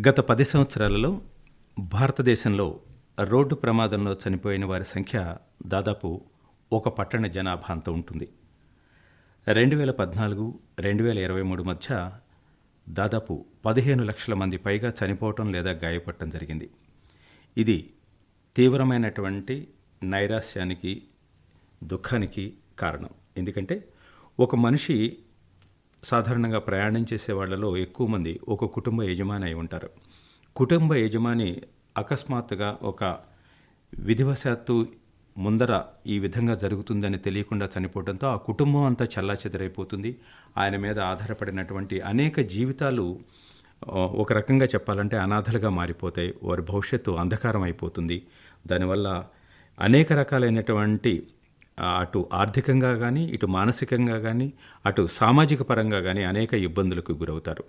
గత పది సంవత్సరాలలో భారతదేశంలో రోడ్డు ప్రమాదంలో చనిపోయిన వారి సంఖ్య దాదాపు ఒక పట్టణ జనాభా అంత ఉంటుంది. రెండు వేల పద్నాలుగు రెండు వేల ఇరవై మూడు మధ్య దాదాపు పదిహేను లక్షల మంది పైగా చనిపోవటం లేదా గాయపడటం జరిగింది. ఇది తీవ్రమైనటువంటి నైరాశ్యానికి దుఃఖానికి కారణం. ఎందుకంటే ఒక మనిషి సాధారణంగా ప్రయాణం చేసే వాళ్ళలో ఎక్కువ మంది ఒక కుటుంబ యజమాని అయి ఉంటారు. కుటుంబ యజమాని అకస్మాత్తుగా ఒక విధివశాత్తు ముందర ఈ విధంగా జరుగుతుందని తెలియకుండా చనిపోవడంతో ఆ కుటుంబం అంతా చల్లాచెదరైపోతుంది. ఆయన మీద ఆధారపడినటువంటి అనేక జీవితాలు ఒక రకంగా చెప్పాలంటే అనాథలుగా మారిపోతాయి. వారి భవిష్యత్తు అంధకారం అయిపోతుంది. దానివల్ల అనేక రకాలైనటువంటి అటు ఆర్థికంగా కానీ ఇటు మానసికంగా కానీ అటు సామాజిక పరంగా కానీ అనేక ఇబ్బందులకు గురవుతారు.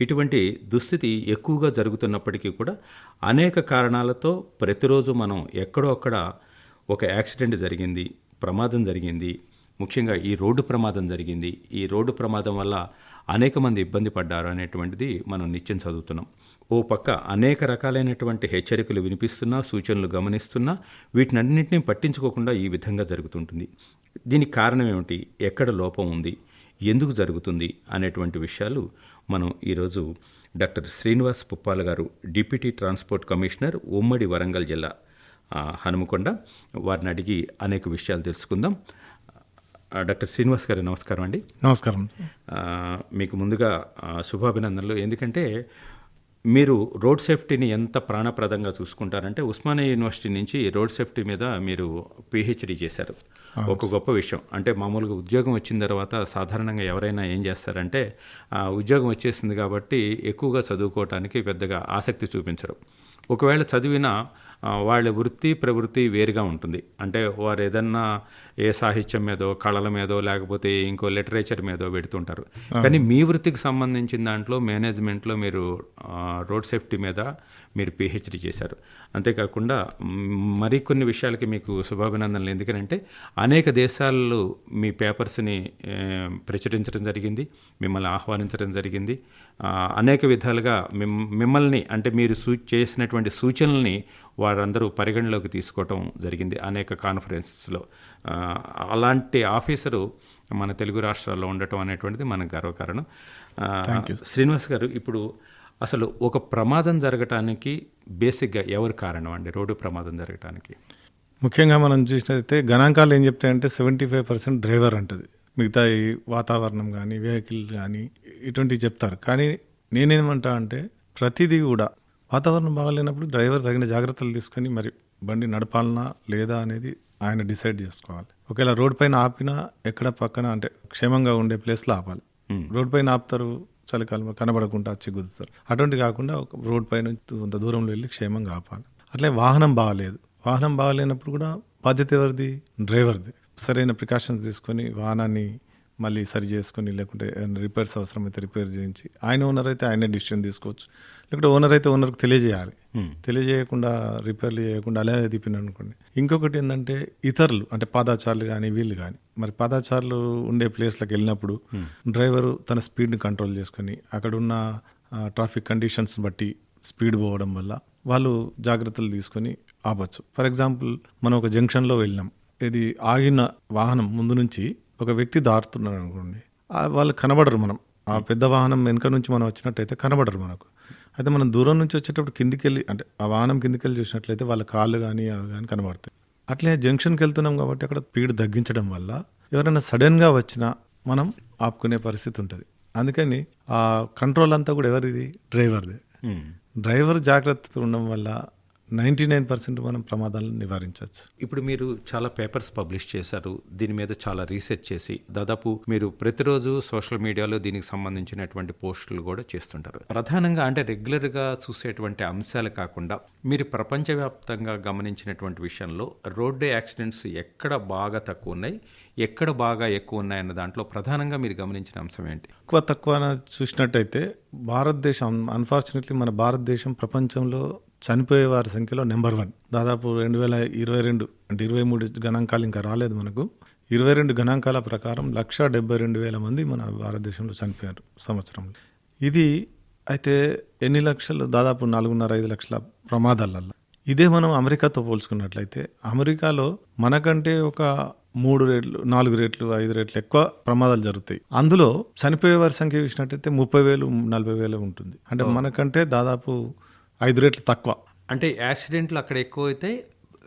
ఇటువంటి దుస్థితి ఎక్కువగా జరుగుతున్నప్పటికీ కూడా అనేక కారణాలతో ప్రతిరోజు మనం ఎక్కడో అక్కడ ఒక యాక్సిడెంట్ జరిగింది ప్రమాదం జరిగింది ముఖ్యంగా ఈ రోడ్డు ప్రమాదం జరిగింది. ఈ రోడ్డు ప్రమాదం వల్ల అనేక మంది ఇబ్బంది పడ్డారు అనేటువంటిది మనం నిత్యం చదువుతున్నాం. ఓ పక్క అనేక రకాలైనటువంటి హెచ్చరికలు వినిపిస్తున్నా సూచనలు గమనిస్తున్నా వీటినన్నింటినీ పట్టించుకోకుండా ఈ విధంగా జరుగుతుంటుంది. దీనికి కారణం ఏమిటి? ఎక్కడ లోపం ఉంది? ఎందుకు జరుగుతుంది? అనేటువంటి విషయాలు మనం ఈరోజు డాక్టర్ శ్రీనివాస్ పుప్పాల గారు డిప్యూటీ ట్రాన్స్పోర్ట్ కమిషనర్ ఉమ్మడి వరంగల్ జిల్లా హనుమకొండ వారిని అడిగి అనేక విషయాలు తెలుసుకుందాం. డాక్టర్ శ్రీనివాస్ గారు నమస్కారం అండి. నమస్కారం. మీకు ముందుగా శుభాభినందనలు. ఎందుకంటే మీరు రోడ్ సేఫ్టీని ఎంత ప్రాణప్రదంగా చూసుకుంటారంటే ఉస్మానియా యూనివర్సిటీ నుంచి రోడ్ సేఫ్టీ మీద మీరు పిహెచ్డి చేశారు. ఒక గొప్ప విషయం. అంటే మామూలుగా ఉద్యోగం వచ్చిన తర్వాత సాధారణంగా ఎవరైనా ఏం చేస్తారంటే ఉద్యోగం వచ్చేసింది కాబట్టి ఎక్కువగా చదువుకోవటానికి పెద్దగా ఆసక్తి చూపించరు. ఒకవేళ చదివినా వాళ్ళ వృత్తి ప్రవృత్తి వేరుగా ఉంటుంది. అంటే వారు ఏదన్నా ఏ సాహిత్యం మీదో కళల మీదో లేకపోతే ఇంకో లిటరేచర్ మీదో పెడుతుంటారు. కానీ మీ వృత్తికి సంబంధించిన దాంట్లో మేనేజ్మెంట్లో మీరు రోడ్ సేఫ్టీ మీద మీరు పిహెచ్డి చేశారు. అంతేకాకుండా మరికొన్ని విషయాలకి మీకు శుభాభినందనలు. ఎందుకంటే అనేక దేశాల్లో మీ పేపర్స్ని ప్రచురించడం జరిగింది మిమ్మల్ని ఆహ్వానించడం జరిగింది. అనేక విధాలుగా మిమ్ మిమ్మల్ని అంటే మీరు సూ చేసినటువంటి సూచనల్ని వారందరూ పరిగణలోకి తీసుకోవటం జరిగింది అనేక కాన్ఫరెన్సెస్లో అలాంటి ఆఫీసరు మన తెలుగు రాష్ట్రాల్లో ఉండటం అనేటువంటిది మన గర్వకారణం. శ్రీనివాస్ గారు ఇప్పుడు అసలు ఒక ప్రమాదం జరగటానికి బేసిక్గా ఎవరు కారణం అండి? రోడ్డు ప్రమాదం జరగటానికి. ముఖ్యంగా మనం చూసినట్లయితే గణాంకాలు ఏం చెప్తాయంటే సెవెంటీ ఫైవ్ పర్సెంట్ డ్రైవర్ అంటది. మిగతా వాతావరణం కానీ వెహికల్ కానీ ఇటువంటివి చెప్తారు. కానీ నేనేమంటా అంటే ప్రతిదీ కూడా వాతావరణం బాగాలేనప్పుడు డ్రైవర్ తగిన జాగ్రత్తలు తీసుకొని మరి బండి నడపాలనా లేదా అనేది ఆయన డిసైడ్ చేసుకోవాలి. ఒకవేళ రోడ్ పైన ఆపినా ఎక్కడ పక్కన అంటే క్షేమంగా ఉండే ప్లేస్లో ఆపాలి. రోడ్ పైన ఆపుతారు చలికాలం కనబడకుండా వచ్చి గుద్దుతారు. అటువంటి కాకుండా ఒక రోడ్ పైన కొంత దూరంలో వెళ్ళి క్షేమంగా ఆపాలి. అట్లే వాహనం బాగాలేదు. వాహనం బాగాలేనప్పుడు కూడా బాధ్యత ఎవరిది? డ్రైవర్ది. సరైన ప్రికాషన్స్ తీసుకొని వాహనాన్ని మళ్ళీ సరి చేసుకొని లేకుంటే ఏదైనా రిపేర్స్ అవసరమైతే రిపేర్ చేయించి ఆయన ఓనర్ అయితే ఆయనే డిసిషన్ తీసుకోవచ్చు. లేకుంటే ఓనర్ అయితే ఓనర్కి తెలియజేయాలి. తెలియజేయకుండా రిపేర్లు చేయకుండా అలాగే తిప్పిన అనుకోండి. ఇంకొకటి ఏంటంటే ఇతరులు అంటే పాదాచారులు కానీ వీళ్ళు కానీ మరి పాదాచారులు ఉండే ప్లేస్లకు వెళ్ళినప్పుడు డ్రైవరు తన స్పీడ్ని కంట్రోల్ చేసుకొని అక్కడ ఉన్న ట్రాఫిక్ కండిషన్స్ బట్టి స్పీడ్ పోవడం వల్ల వాళ్ళు జాగ్రత్తలు తీసుకొని ఆపచ్చు. ఫర్ ఎగ్జాంపుల్ మనం ఒక జంక్షన్లో వెళ్ళినాం. ఇది ఆగిన వాహనం ముందు నుంచి ఒక వ్యక్తి దారుతున్నాడు అనుకోండి. వాళ్ళు కనబడరు మనం. ఆ పెద్ద వాహనం వెనుక నుంచి మనం వచ్చినట్టయితే కనబడరు మనకు. అయితే మనం దూరం నుంచి వచ్చేటప్పుడు కిందికి వెళ్ళి అంటే ఆ వాహనం కిందికి వెళ్ళి చూసినట్లయితే వాళ్ళ కాళ్ళు కానీ అవి కానీ కనబడతాయి. అట్లే జంక్షన్కి వెళ్తున్నాం కాబట్టి అక్కడ స్పీడ్ తగ్గించడం వల్ల ఎవరైనా సడన్గా వచ్చినా మనం ఆపుకునే పరిస్థితి ఉంటుంది. అందుకని ఆ కంట్రోల్ అంతా కూడా ఎవరిది? డ్రైవర్ది. డ్రైవర్ జాగ్రత్త ఉండడం వల్ల నైంటీ నైన్ పర్సెంట్ మనం ప్రమాదాలను నివారించవచ్చు. ఇప్పుడు మీరు చాలా పేపర్స్ పబ్లిష్ చేశారు. దీని మీద చాలా రీసెర్చ్ చేసి దాదాపు మీరు ప్రతిరోజు సోషల్ మీడియాలో దీనికి సంబంధించినటువంటి పోస్టులు కూడా చేస్తుంటారు. ప్రధానంగా అంటే రెగ్యులర్గా చూసేటువంటి అంశాలు కాకుండా మీరు ప్రపంచవ్యాప్తంగా గమనించినటువంటి విషయంలో రోడ్డు యాక్సిడెంట్స్ ఎక్కడ బాగా తక్కువ ఉన్నాయి ఎక్కడ బాగా ఎక్కువ ఉన్నాయన్న దాంట్లో ప్రధానంగా మీరు గమనించిన అంశం ఏంటి? ఎక్కువ తక్కువ చూసినట్టయితే భారతదేశం అన్ఫార్చునేట్లీ మన భారతదేశం ప్రపంచంలో చనిపోయే వారి సంఖ్యలో నెంబర్ వన్. దాదాపు రెండు వేల ఇరవై రెండు అంటే ఇరవై మూడు గణాంకాలు ఇంకా రాలేదు మనకు. ఇరవై రెండు గణాంకాల ప్రకారం లక్ష డెబ్బై రెండు వేల మంది మన భారతదేశంలో చనిపోయారు సంవత్సరంలో. ఇది అయితే ఎన్ని లక్షలు? దాదాపు నాలుగున్నర ఐదు లక్షల ప్రమాదాలల్లో. ఇదే మనం అమెరికాతో పోల్చుకున్నట్లయితే అమెరికాలో మనకంటే ఒక మూడు రేట్లు నాలుగు రేట్లు ఐదు రేట్లు ఎక్కువ ప్రమాదాలు జరుగుతాయి. అందులో చనిపోయే వారి సంఖ్య చూసినట్టయితే ముప్పై వేలు నలభై వేలు ఉంటుంది. అంటే మనకంటే దాదాపు ఐదు రేట్లు తక్కువ. అంటే యాక్సిడెంట్లు అక్కడ ఎక్కువ అయితే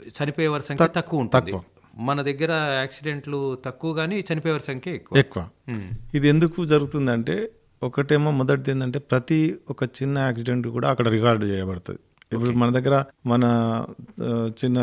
చనిపోయే వారి సంఖ్య తక్కువ ఉంటుంది. తక్కువ. మన దగ్గర యాక్సిడెంట్లు తక్కువ కానీ చనిపోయే వారి సంఖ్య ఎక్కువ. ఎక్కువ. ఇది ఎందుకు జరుగుతుందంటే ఒకటేమో మొదటిది ఏంటంటే ప్రతి ఒక చిన్న యాక్సిడెంట్ కూడా అక్కడ రికార్డు చేయబడుతుంది. ఇప్పుడు మన దగ్గర మన చిన్న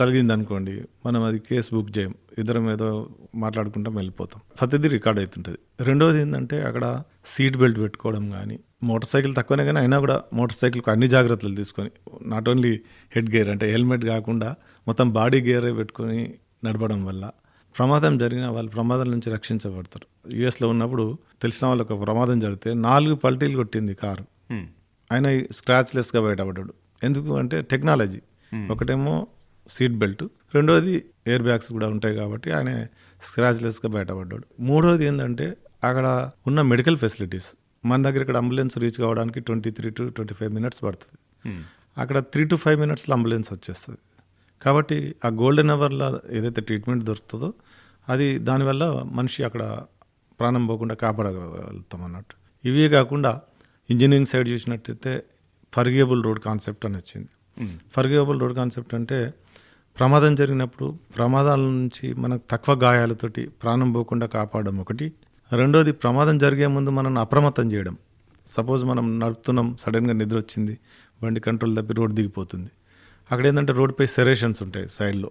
తగిలింది అనుకోండి మనం అది కేసు బుక్ చేయం ఇద్దరం ఏదో మాట్లాడుకుంటాం వెళ్ళిపోతాం. ప్రతిదీ రికార్డ్ అవుతుంటుంది. రెండోది ఏంటంటే అక్కడ సీట్ బెల్ట్ పెట్టుకోవడం కానీ మోటార్ సైకిల్ తక్కువనే కానీ అయినా కూడా మోటార్ సైకిల్కి అన్ని జాగ్రత్తలు తీసుకొని నాట్ ఓన్లీ హెడ్ గేర్ అంటే హెల్మెట్ కాకుండా మొత్తం బాడీ గేరే పెట్టుకొని నడపడం వల్ల ప్రమాదం జరిగిన వాళ్ళు ప్రమాదం నుంచి రక్షించబడతారు. యుఎస్లో ఉన్నప్పుడు తెలిసిన వాళ్ళకి ఒక ప్రమాదం జరిగితే నాలుగు పల్టీలు కొట్టింది కారు. ఆయన స్క్రాచ్లెస్గా బయటపడ్డాడు. ఎందుకు అంటే టెక్నాలజీ. ఒకటేమో సీట్ బెల్ట్ రెండోది ఎయిర్ బ్యాగ్స్ కూడా ఉంటాయి కాబట్టి ఆయన స్క్రాచ్లెస్గా బయటపడ్డాడు. మూడోది ఏంటంటే అక్కడ ఉన్న మెడికల్ ఫెసిలిటీస్. మన దగ్గర ఇక్కడ అంబులెన్స్ రీచ్ కావడానికి twenty three to twenty five minutes పడుతుంది. Hmm. అక్కడ త్రీ టు ఫైవ్ మినిట్స్లో అంబులెన్స్ వచ్చేస్తుంది. కాబట్టి ఆ గోల్డెన్ అవర్లో ఏదైతే ట్రీట్మెంట్ దొరుకుతుందో అది దానివల్ల మనిషి అక్కడ ప్రాణం పోకుండా కాపాడగలుగుతాం అన్నట్టు. ఇవే కాకుండా ఇంజనీరింగ్ సైడ్ చూసినట్టయితే ఫర్గేబుల్ రోడ్ కాన్సెప్ట్ అని వచ్చింది. ఫర్గేబుల్ రోడ్ కాన్సెప్ట్ అంటే ప్రమాదం జరిగినప్పుడు ప్రమాదాల నుంచి మనకు తక్కువ గాయాలతోటి ప్రాణం పోకుండా కాపాడడం ఒకటి రెండోది ప్రమాదం జరిగే ముందు మనం అప్రమత్తం చేయడం. సపోజ్ మనం నడుపుతున్నాం సడన్గా నిద్ర వచ్చింది బండి కంట్రోల్ తప్పి రోడ్ దిగిపోతుంది. అక్కడ ఏంటంటే రోడ్పై సెరేషన్స్ ఉంటాయి సైడ్లో.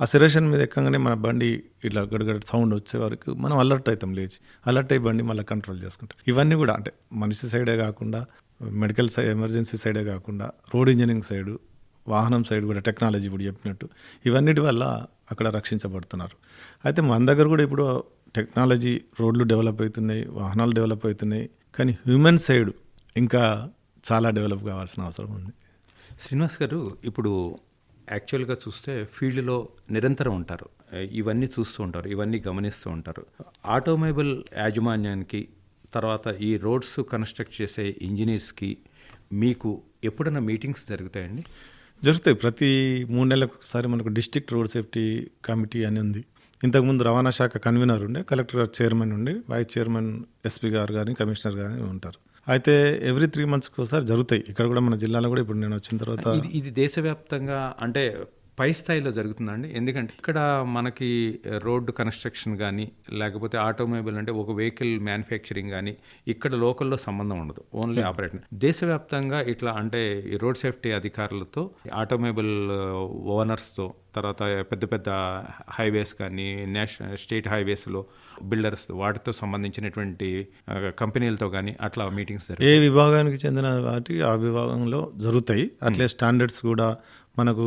ఆ సెరేషన్ మీద ఎక్కగానే మన బండి ఇట్లా గడగడ సౌండ్ వచ్చే వరకు మనం అలర్ట్ అవుతాం లేచి. అలర్ట్ అయ్యి బండి మళ్ళీ కంట్రోల్ చేసుకుంటాం. ఇవన్నీ కూడా అంటే మనిషి సైడే కాకుండా మెడికల్ సైడ్ ఎమర్జెన్సీ సైడే కాకుండా రోడ్ ఇంజనీరింగ్ సైడు వాహనం సైడ్ కూడా టెక్నాలజీ ఇప్పుడు చెప్పినట్టు. ఇవన్నిటి వల్ల అక్కడ రక్షించబడుతున్నారు. అయితే మన దగ్గర కూడా ఇప్పుడు టెక్నాలజీ రోడ్లు డెవలప్ అవుతున్నాయి వాహనాలు డెవలప్ అవుతున్నాయి కానీ హ్యూమన్ సైడ్ ఇంకా చాలా డెవలప్ కావాల్సిన అవసరం ఉంది. శ్రీనివాస్ గారు ఇప్పుడు యాక్చువల్గా చూస్తే ఫీల్డ్లో నిరంతరం ఉంటారు. ఇవన్నీ చూస్తూ ఉంటారు ఇవన్నీ గమనిస్తూ ఉంటారు. ఆటోమొబైల్ యాజమాన్యానికి తర్వాత ఈ రోడ్స్ కన్స్ట్రక్ట్ చేసే ఇంజనీర్స్కి మీకు ఎప్పుడైనా మీటింగ్స్ జరుగుతాయండి? జరుగుతాయి. ప్రతి మూడు నెలలకు ఒకసారి మనకు డిస్ట్రిక్ట్ రోడ్ సేఫ్టీ కమిటీ అని ఉంది. ఇంతకుముందు రవాణా శాఖ కన్వీనర్ ఉండే కలెక్టర్ గారు చైర్మన్ ఉండి వైస్ చైర్మన్ ఎస్పీ గారు కానీ కమిషనర్ కానీ ఉంటారు. అయితే ఎవ్రీ త్రీ మంత్స్కి ఒకసారి జరుగుతాయి. ఇక్కడ కూడా మన జిల్లాలో కూడా ఇప్పుడు నేను వచ్చిన తర్వాత ఇది ఇది దేశవ్యాప్తంగా అంటే పై స్థాయిలో జరుగుతుందండి. ఎందుకంటే ఇక్కడ మనకి రోడ్డు కన్స్ట్రక్షన్ కానీ లేకపోతే ఆటోమొబైల్ అంటే ఒక వెహికల్ మ్యానుఫ్యాక్చరింగ్ కానీ ఇక్కడ లోకల్లో సంబంధం ఉండదు. ఓన్లీ ఆపరేషన్ దేశవ్యాప్తంగా ఇట్లా అంటే ఈ రోడ్ సేఫ్టీ అధికారులతో ఆటోమొబైల్ ఓనర్స్తో తర్వాత పెద్ద పెద్ద హైవేస్ కానీ నేషనల్ స్టేట్ హైవేస్లో బిల్డర్స్ వాటితో సంబంధించినటువంటి కంపెనీలతో కానీ అట్లా మీటింగ్స్ ఏ విభాగానికి చెందిన వాటి ఆ విభాగంలో జరుగుతాయి. అట్లే స్టాండర్డ్స్ కూడా మనకు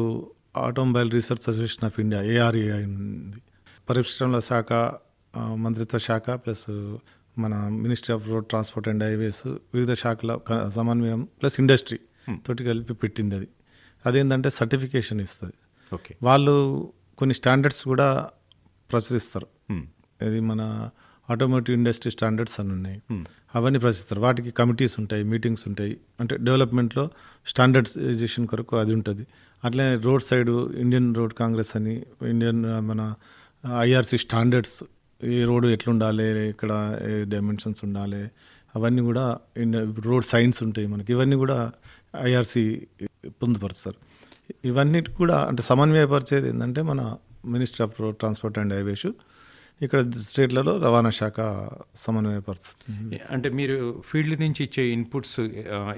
automobile research association of India ARAI ఉంది పరిశ్రమల శాఖ మంత్రిత్వ శాఖ ప్లస్ మన ministry of road transport and highways వివిధ శాఖల సమన్వయం ప్లస్ ఇండస్ట్రీ తోటి కలిపి పెట్టింది అది. అదేంటంటే సర్టిఫికేషన్ ఇస్తుంది. ఓకే. వాళ్ళు కొన్ని స్టాండర్డ్స్ కూడా ప్రచురిస్తారు. Hmm. ఇది మన ఆటోమోటివ్ ఇండస్ట్రీ స్టాండర్డ్స్ అని ఉన్నాయి. అవన్నీ ప్రశ్నిస్తారు. వాటికి కమిటీస్ ఉంటాయి మీటింగ్స్ ఉంటాయి. అంటే డెవలప్మెంట్లో స్టాండర్డ్సైజేషన్ కొరకు అది ఉంటుంది. అట్లనే road side Indian road Congress అని ఇండియన్ మన ఐఆర్సి స్టాండర్డ్స్ ఈ రోడ్డు ఎట్లుండాలి ఇక్కడ ఏ డైమెన్షన్స్ ఉండాలి అవన్నీ కూడా రోడ్ సైన్స్ ఉంటాయి మనకి. ఇవన్నీ కూడా ఐఆర్సి పొందుపరుస్తారు. ఇవన్నీ కూడా అంటే సమన్వయపరిచేది ఏంటంటే మన minister of road transport and highways. ఇక్కడ స్టేట్లలో రవాణా శాఖ సమన్వయపరుస్తుంది. అంటే మీరు ఫీల్డ్ నుంచి ఇచ్చే ఇన్పుట్స్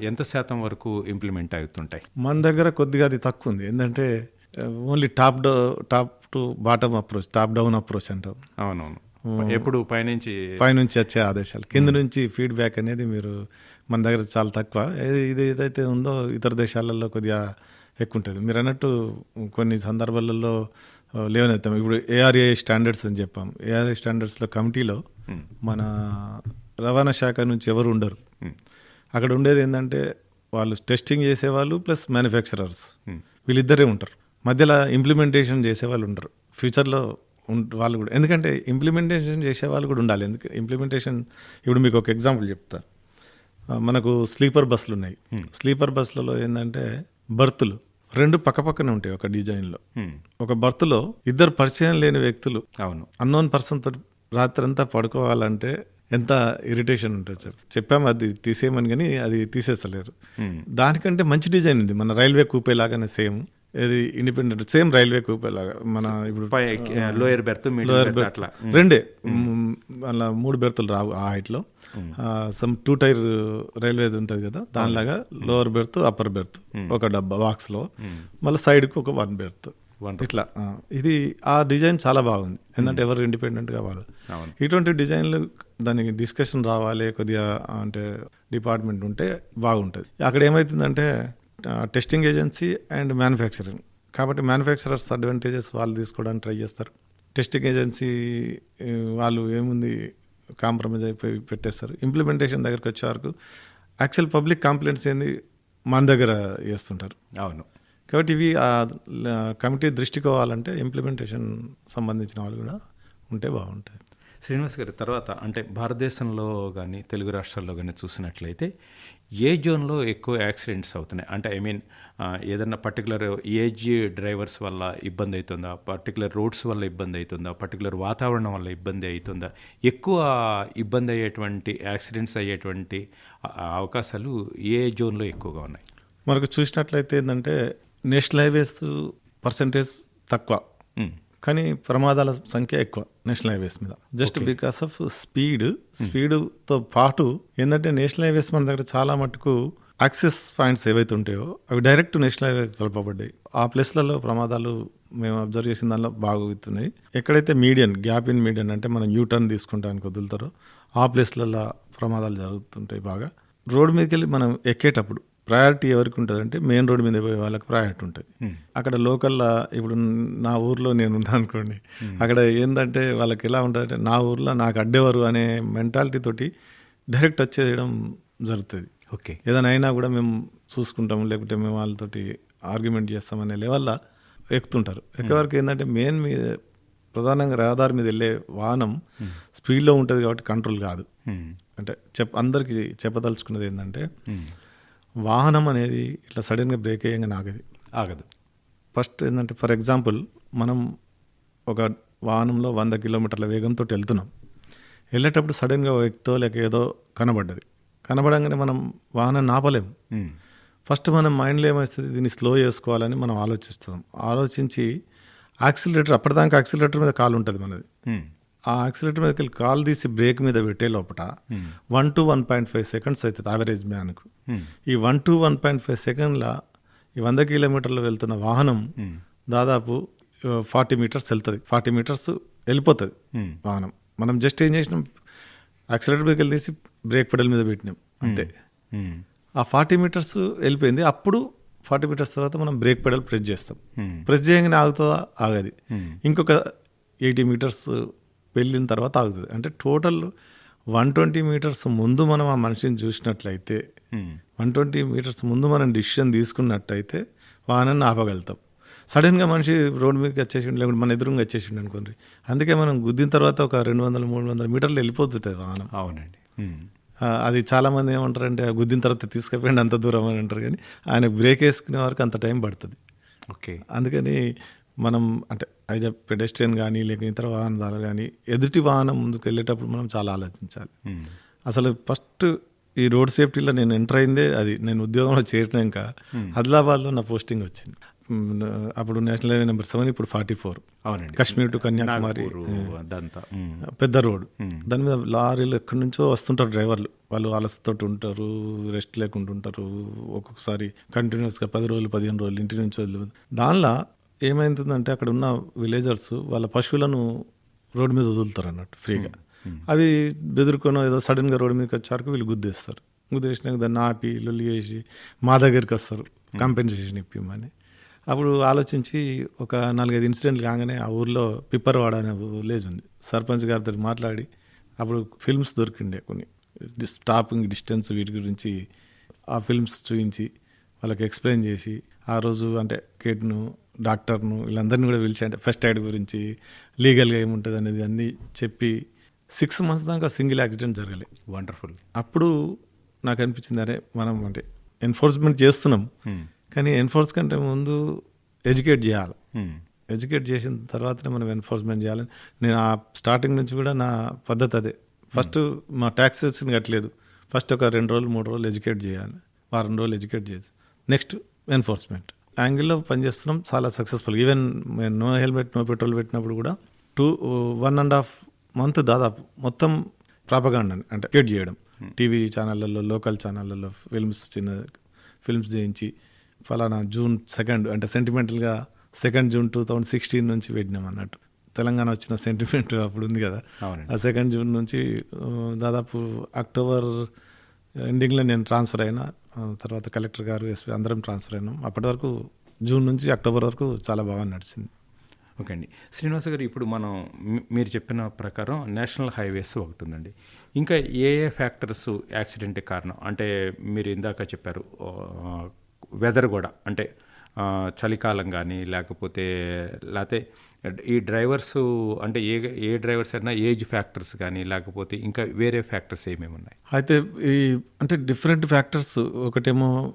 ఎంత శాతం వరకు ఇంప్లిమెంట్ అవుతుంటాయి? మన దగ్గర కొద్దిగా అది తక్కువ ఉంది ఏంటంటే only top down top to bottom approach top down approach అంటాం. అవునవును. ఎప్పుడు పైనుంచి పైనుంచి వచ్చే ఆదేశాలు. కింద నుంచి ఫీడ్బ్యాక్ అనేది మీరు మన దగ్గర చాలా తక్కువ. ఇది ఏదైతే ఉందో ఇతర దేశాలలో కొద్దిగా ఎక్కువ ఉంటుంది మీరు అన్నట్టు కొన్ని సందర్భాలలో లేవనెత్తాం. ఇప్పుడు ఏఆర్ఏ స్టాండర్డ్స్ అని చెప్పాం. ఏఆర్ఏ స్టాండర్డ్స్లో కమిటీలో మన రవాణా శాఖ నుంచి ఎవరు ఉండరు. అక్కడ ఉండేది ఏంటంటే వాళ్ళు టెస్టింగ్ చేసేవాళ్ళు ప్లస్ మ్యానుఫ్యాక్చరర్స్ వీళ్ళిద్దరే ఉంటారు. మధ్యలో ఇంప్లిమెంటేషన్ చేసే వాళ్ళు ఉంటారు ఫ్యూచర్లో వాళ్ళు కూడా ఎందుకంటే ఇంప్లిమెంటేషన్ చేసే వాళ్ళు కూడా ఉండాలి. ఎందుకు? ఇంప్లిమెంటేషన్ ఇప్పుడు మీకు ఒక ఎగ్జాంపుల్ చెప్తా. మనకు స్లీపర్ బస్సులు ఉన్నాయి. స్లీపర్ బస్సులలో ఏంటంటే బర్తులు. రెండు పక్కపక్కనే ఉంటాయి ఒక డిజైన్లో. ఒక బర్త్లో ఇద్దరు పరిచయం లేని వ్యక్తులు అవును. అన్నోన్ పర్సన్ తోటి రాత్రంతా పడుకోవాలంటే ఎంత ఇరిటేషన్ ఉంటుంది సార్ చెప్పాము అది తీసేయమని కానీ అది తీసేస్తలేరు. దానికంటే మంచి డిజైన్ ఉంది. మన రైల్వే కూపే లాగానే సేమ్. ఇది ఇండిపెండెంట్ సేమ్ రైల్వే కూపే లాగా మన ఇప్పుడు లోయర్ బెర్త్ లోయర్ బెర్త్ రెండే. అలా మూడు బెర్తులు రావు ఆ హైట్లో సమ్ టూ టైర్ రైల్వే ఉంటుంది కదా దానిలాగా లోవర్ బెర్త్ అప్పర్ బెర్త్ ఒక డబ్బా బాక్స్లో. మళ్ళీ సైడ్కి ఒక వన్ బెర్త్. ఇట్లా ఇది ఆ డిజైన్ చాలా బాగుంది. ఎందుకంటే ఎవరు ఇండిపెండెంట్ కావాలి అవును. ఇటువంటి డిజైన్లు దానికి డిస్కషన్ రావాలి కొద్దిగా అంటే డిపార్ట్మెంట్ ఉంటే బాగుంటుంది. అక్కడ ఏమవుతుందంటే టెస్టింగ్ ఏజెన్సీ అండ్ మ్యానుఫ్యాక్చరింగ్ కాబట్టి మ్యానుఫ్యాక్చరర్స్ అడ్వాంటేజెస్ వాళ్ళు తీసుకోవడానికి ట్రై చేస్తారు. టెస్టింగ్ ఏజెన్సీ వాళ్ళు ఏముంది కాంప్రమైజ్ అయిపోయి పెట్టేస్తారు. ఇంప్లిమెంటేషన్ దగ్గరికి వచ్చే వరకు యాక్చువల్ పబ్లిక్ కంప్లైంట్స్ ఏంది మన దగ్గర చేస్తుంటారు. అవును. కాబట్టి ఇవి ఆ కమిటీ దృష్టికి పోవాలంటే ఇంప్లిమెంటేషన్ సంబంధించిన వాళ్ళు కూడా ఉంటే బాగుంటుంది శ్రీనివాస్ గారి తర్వాత అంటే భారతదేశంలో కానీ తెలుగు రాష్ట్రాల్లో కానీ చూసినట్లయితే ఏ జోన్లో ఎక్కువ యాక్సిడెంట్స్ అవుతున్నాయి? అంటే ఐ మీన్ ఏదన్నా పర్టికులర్ ఏజ్ డ్రైవర్స్ వల్ల ఇబ్బంది అవుతుందా? పర్టికులర్ రోడ్స్ వల్ల ఇబ్బంది అవుతుందా? పర్టికులర్ వాతావరణం వల్ల ఇబ్బంది అవుతుందా? ఎక్కువ ఇబ్బంది అయ్యేటువంటి యాక్సిడెంట్స్ అయ్యేటువంటి అవకాశాలు ఏ జోన్లో ఎక్కువగా ఉన్నాయి? మనకు చూసినట్లయితే ఏంటంటే నేషనల్ హైవేస్ పర్సంటేజ్ తక్కువ. కానీ ప్రమాదాల సంఖ్య ఎక్కువ నేషనల్ హైవేస్ మీద. జస్ట్ బికాస్ ఆఫ్ స్పీడ్ స్పీడ్తో పాటు ఏంటంటే నేషనల్ హైవేస్ మన దగ్గర చాలా మటుకు యాక్సెస్ పాయింట్స్ ఏవైతే ఉంటాయో అవి డైరెక్ట్ నేషనల్ హైవే కలపబడ్డాయి. ఆ ప్లేస్లలో ప్రమాదాలు మేము అబ్జర్వ్ చేసిన దానిలో బాగా అవుతున్నాయి ఎక్కడైతే మీడియన్ గ్యాప్ ఇన్ మీడియన్ అంటే మనం యూ టర్న్ తీసుకుంటానికి వదులుతారో ఆ ప్లేస్లలో ప్రమాదాలు జరుగుతుంటాయి బాగా. రోడ్ మీదకి వెళ్ళి మనం ఎక్కేటప్పుడు ప్రయారిటీ ఎవరికి ఉంటుంది అంటే మెయిన్ రోడ్ మీద పోయే వాళ్ళకి ప్రయారిటీ ఉంటుంది. అక్కడ లోకల్లో ఇప్పుడు నా ఊర్లో నేను ఉన్నాను అనుకోండి అక్కడ ఏంటంటే వాళ్ళకి ఎలా ఉంటుందంటే నా ఊర్లో నాకు అడ్డేవారు అనే మెంటాలిటీ తోటి డైరెక్ట్ వచ్చేయడం జరుగుతుంది. ఓకే. ఏదైనా అయినా కూడా మేము చూసుకుంటాం లేకుంటే మేము వాళ్ళతోటి ఆర్గ్యుమెంట్ చేస్తామనే లెవెల్లో ఎక్కుతుంటారు. ఎక్కే వరకు ఏంటంటే మెయిన్ మీద ప్రధానంగా రహదారి మీద వెళ్ళే వాహనం స్పీడ్లో ఉంటుంది కాబట్టి కంట్రోల్ కాదు. అంటే చెప్ అందరికీ చెప్పదలుచుకున్నది ఏంటంటే వాహనం అనేది ఇట్లా సడన్గా బ్రేక్ అయ్యంగా నాగది ఆగదు. ఫస్ట్ ఏంటంటే ఫర్ ఎగ్జాంపుల్ మనం ఒక వాహనంలో వంద కిలోమీటర్ల వేగంతో వెళ్తున్నాం. వెళ్ళేటప్పుడు సడన్గా ఒక వ్యక్తో లేక ఏదో కనబడ్డది. కనబడంగానే మనం వాహనం ఆపలేం. మ్, ఫస్ట్ మనం మైండ్లో ఏమవుతుంది దీన్ని స్లో చేసుకోవాలని మనం ఆలోచిస్తాం. ఆలోచించి యాక్సిలరేటర్ అప్పటిదాకా యాక్సిలరేటర్ మీద కాలు ఉంటుంది మనది ఆ యాక్సిలేటర్ మీదకి వెళ్ళి కాల్ తీసి బ్రేక్ మీద పెట్టే లోపల one to one point five seconds అవుతుంది యావరేజ్ మ్యాన్కు మ్, ఈ one to one point five సెకండ్ల ఈ వంద కిలోమీటర్లు వెళ్తున్న వాహనం మ్, దాదాపు ఫార్టీ మీటర్స్ వెళ్తుంది. ఫార్టీ మీటర్స్ వెళ్ళిపోతుంది వాహనం. మనం జస్ట్ ఏం చేసినాం? యాక్సిలేటర్ మీదకి వెళ్ళి తీసి బ్రేక్ పెడల్ మీద పెట్టినాం. అంతే. ఆ ఫార్టీ మీటర్స్ వెళ్ళిపోయింది. అప్పుడు ఫార్టీ మీటర్స్ తర్వాత మనం బ్రేక్ పెడల్ ప్రెస్ చేస్తాం. ప్రెస్ చేయగానే ఆగుతుందా? ఆగది. ఇంకొక ఎయిటీ మీటర్స్ వెళ్ళిన తర్వాత ఆగుతుంది. అంటే టోటల్ వన్ ట్వంటీ మీటర్స్ ముందు మనం ఆ మనిషిని చూసినట్లయితే మ్, వన్ ట్వంటీ మీటర్స్ ముందు మనం డిసిషన్ తీసుకున్నట్టయితే వాహనాన్ని ఆపగలుగుతాం. సడన్గా మనిషి రోడ్డు మీదకి వచ్చేసిండు లేకుంటే మన ఎదురుగా వచ్చేసిండు అనుకోండి. అందుకే మనం గుద్దిన తర్వాత ఒక రెండు వందల మూడు వందల మీటర్లు వెళ్ళిపోతుంటుంది వాహనం అవునండి. ఆ, అది చాలామంది ఏమంటారంటే ఆ గుద్దిన తర్వాత తీసుకుపోయింది అంత దూరం అని అంటారు కానీ ఆయన బ్రేక్ వేసుకునే వరకు అంత టైం పడుతుంది. ఓకే. అందుకని మనం అంటే యాజ్ అ పెడెస్ట్రియన్ కానీ లేక ఇతర వాహనదారులు కానీ ఎదుటి వాహనం ముందుకు వెళ్ళేటప్పుడు మనం చాలా ఆలోచించాలి. మ్, అసలు ఫస్ట్ ఈ రోడ్ సేఫ్టీలో నేను ఎంటర్ అయిందే అది. నేను ఉద్యోగంలో చేరినాక ఆదిలాబాద్లో నా పోస్టింగ్ వచ్చింది. మ్, అప్పుడు నేషనల్ హైవే నెంబర్ సెవెన్ ఇప్పుడు ఫార్టీ ఫోర్ అవునండి కాశ్మీర్ టు కన్యాకుమారి పెద్ద రోడ్ దాని మీద లారీలు ఎక్కడి నుంచో వస్తుంటారు డ్రైవర్లు. వాళ్ళు అలసతోటి ఉంటారు రెస్ట్ లేకుండా ఉంటారు. ఒక్కొక్కసారి కంటిన్యూస్గా పది రోజులు పదిహేను రోజులు ఇంటి నుంచి వదిలి దానిలో ఏమైతుందంటే అక్కడ ఉన్న విలేజర్స్ వాళ్ళ పశువులను రోడ్డు మీద వదులుతారు అన్నట్టు ఫ్రీగా అవి బెదురుకొని ఏదో సడన్గా రోడ్డు మీదకి వచ్చారు వీళ్ళు గుద్దేస్తారు. గుద్దేసినాక దాన్ని ఆపి లొల్లి చేసి మా దగ్గరికి వస్తారు. కంపెన్సేషన్ ఇప్పిమని. అప్పుడు ఆలోచించి ఒక నాలుగైదు ఇన్సిడెంట్లు కాగానే ఆ ఊర్లో పిప్పర్వాడ అనే విలేజ్ ఉంది. సర్పంచ్ గారితో మాట్లాడి అప్పుడు ఫిల్మ్స్ దొరికిండే కొన్ని. స్టాపింగ్ డిస్టెన్స్ వీటి గురించి ఆ ఫిల్మ్స్ చూపించి వాళ్ళకి ఎక్స్ప్లెయిన్ చేసి ఆ రోజు అంటే కేట్ను డాక్టర్ను వీళ్ళందరినీ కూడా పిలిచి అంటే ఫస్ట్ ఎయిడ్ గురించి లీగల్గా ఏముంటుంది అనేది అన్నీ చెప్పి సిక్స్ మంత్స్ దాకా సింగిల్ యాక్సిడెంట్ జరగలేదు వండర్ఫుల్. అప్పుడు నాకు అనిపించింది అరే మనం అంటే ఎన్ఫోర్స్మెంట్ చేస్తున్నాం. కానీ ఎన్ఫోర్స్ కంటే ముందు ఎడ్యుకేట్ చేయాలి. ఎడ్యుకేట్ చేసిన తర్వాతనే మనం ఎన్ఫోర్స్మెంట్ చేయాలని. నేను ఆ స్టార్టింగ్ నుంచి కూడా నా పద్ధతి అదే. ఫస్ట్ మా ట్యాక్సెస్ కట్టలేదు. ఫస్ట్ ఒక రెండు రోజులు మూడు రోజులు ఎడ్యుకేట్ చేయాలి. వారం రోజులు ఎడ్యుకేట్ చేసి. Next enforcement. యాంగిల్లో పనిచేస్తున్నాం. చాలా successful even no helmet no petrol పెట్టినప్పుడు కూడా two one and half month దాదాపు మొత్తం ప్రాపగాండ అంటే ఎడ్యుకేట్ చేయడం. టీవీ ఛానళ్ళల్లో లోకల్ ఛానళ్ళల్లో ఫిల్మ్స్ చిన్న ఫిల్మ్స్ చేయించి ఫలానా జూన్ సెకండ్ అంటే సెంటిమెంటల్గా second June two thousand sixteen నుంచి పెట్టినాం అన్నట్టు. తెలంగాణ వచ్చిన సెంటిమెంట్ అప్పుడు ఉంది కదా. ఆ సెకండ్ జూన్ నుంచి ఆ, దాదాపు అక్టోబర్ ఎండింగ్లో నేను ట్రాన్స్ఫర్ అయినా తర్వాత కలెక్టర్ గారు ఎస్పీ అందరం ట్రాన్స్ఫర్ అయినాం. అప్పటి వరకు జూన్ నుంచి అక్టోబర్ వరకు చాలా బాగా నడిచింది. ఓకే అండి. శ్రీనివాస గారు ఇప్పుడు మనం మీరు చెప్పిన ప్రకారం నేషనల్ హైవేస్ ఒకటి ఉందండి. ఇంకా ఏ ఏ ఫ్యాక్టర్స్ యాక్సిడెంట్ కారణం? అంటే మీరు ఇందాక చెప్పారు వెదర్ కూడా. అంటే చలికాలం కానీ లేకపోతే లేకపోతే ఈ డ్రైవర్స్ అంటే ఏ ఏ డ్రైవర్స్ అయినా ఏజ్ ఫ్యాక్టర్స్ కానీ లేకపోతే ఇంకా వేరే ఫ్యాక్టర్స్ ఏమేమి ఉన్నాయి? అయితే ఈ అంటే డిఫరెంట్ ఫ్యాక్టర్స్ ఒకటేమో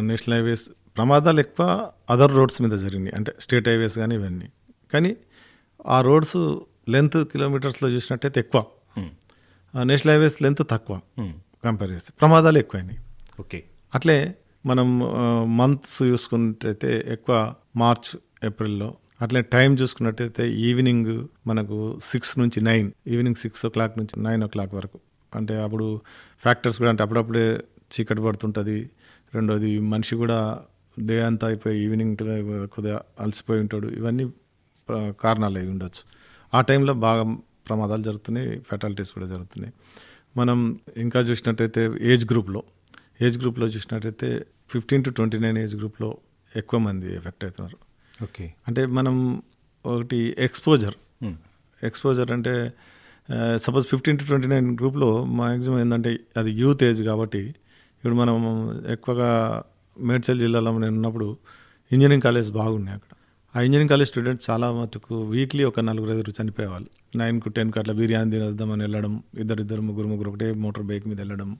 నేషనల్ హైవేస్ ప్రమాదాలు ఎక్కువ అదర్ రోడ్స్ మీద జరిగినాయి. అంటే స్టేట్ హైవేస్ కానీ ఇవన్నీ. కానీ ఆ రోడ్స్ లెంత్ కిలోమీటర్స్లో చూసినట్టయితే ఎక్కువ. Hmm. నేషనల్ హైవేస్ లెంత్ తక్కువ Hmm. కంపేర్ చేస్తే. ప్రమాదాలు ఎక్కువైనాయి. ఓకే. అట్లే మనం మంత్స్ చూసుకున్నట్టయితే ఎక్కువ మార్చ్ ఏప్రిల్లో అట్లే టైం చూసుకున్నట్టయితే ఈవినింగ్ మనకు సిక్స్ నుంచి nine evening six o'clock నుంచి నైన్ ఓ క్లాక్ వరకు. అంటే అప్పుడు ఫ్యాక్టర్స్ కూడా అంటే అప్పుడప్పుడే చీకటి పడుతుంటుంది. రెండోది మనిషి కూడా డే అంతా అయిపోయి ఈవినింగ్ కొద్దిగా అలసిపోయి ఉంటాడు. ఇవన్నీ కారణాలు అయి ఉండొచ్చు. ఆ టైంలో బాగా ప్రమాదాలు జరుగుతున్నాయి ఫెటాలిటీస్ కూడా జరుగుతున్నాయి. మనం ఇంకా చూసినట్టయితే ఏజ్ గ్రూప్లో ఏజ్ గ్రూప్లో చూసినట్టయితే fifteen to twenty nine age గ్రూప్లో ఎక్కువ మంది ఎఫెక్ట్ అవుతున్నారు. ఓకే. అంటే మనం ఒకటి ఎక్స్పోజర్ Hmm. ఎక్స్పోజర్ అంటే suppose fifteen to twenty nine గ్రూప్లో మ్యాక్సిమం ఏంటంటే అది యూత్ ఏజ్ కాబట్టి ఇప్పుడు మనం ఎక్కువగా మేడ్చల్ జిల్లాలో నేను ఉన్నప్పుడు ఇంజనీరింగ్ కాలేజ్ బాగున్నాయి అక్కడ. ఆ ఇంజనీరింగ్ కాలేజ్ స్టూడెంట్స్ చాలా మటుకు వీక్లీ ఒక నలుగురు ఐదుగురు చనిపోయేవాళ్ళు. నైన్కు టెన్కు అట్లా బిర్యానీ తినేద్దామని వెళ్ళడం ఇద్దరు ఇద్దరు ముగ్గురు ముగ్గురు ఒకటే మోటార్ బైక్ మీద వెళ్ళడం.